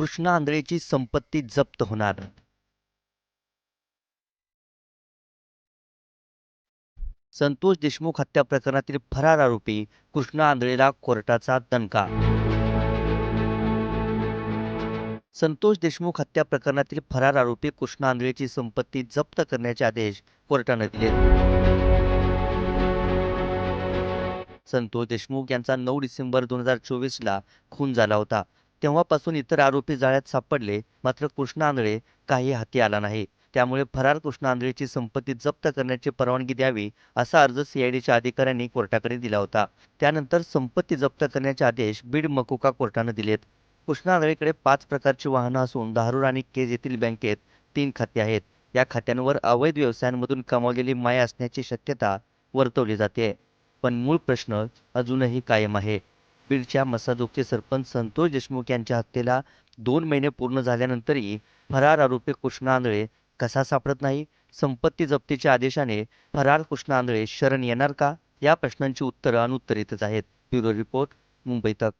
कृष्णा आंधळेची संपत्ती जप्त होणार. संतोष देशमुख हत्या प्रकरणातील फरार आरोपी कृष्णा आंधळेला कोर्टाचा दणका. संतोष देशमुख हत्या प्रकरणातील फरार आरोपी कृष्णा आंधळेची संपत्ती जप्त करण्याचे आदेश कोर्टाने दिले. संतोष देशमुख यांचा नऊ डिसेंबर दोन हजार चोवीसला खून झाला होता. तेव्हापासून इतर आरोपी जाळ्यात सापडले. मात्र कृष्ण आंधळे काही हाती आला नाही. त्यामुळे फरार कृष्ण आंधळेची संपत्ती जप्त करण्याची परवानगी द्यावी असा अर्ज सीआयडीच्या अधिकाऱ्यांनी कोर्टाकडे दिला होता. त्यानंतर संपत्ती जप्त करण्याचे आदेश बीड मकुका कोर्टाने दिलेत. कृष्णा आंधळेकडे पाच प्रकारची वाहनं असून धारूर आणि केज येथील बँकेत तीन खाती आहेत. या खात्यांवर अवैध व्यवसायांमधून कमावलेली माय असण्याची शक्यता वर्तवली जाते. पण मूळ प्रश्न अजूनही कायम आहे. बीडच्या मसाजोगचे सरपंच संतोष देशमुख यांच्या हत्येला दोन महिने पूर्ण झाल्यानंतरही फरार आरोपी कृष्णा आंधळे कसा सापडत नाही? संपत्ती जप्तीच्या आदेशाने फरार कृष्णा आंधळे शरण येणार का? या प्रश्नांची उत्तरं अनुत्तरितच आहेत. ब्युरो रिपोर्ट मुंबई तक.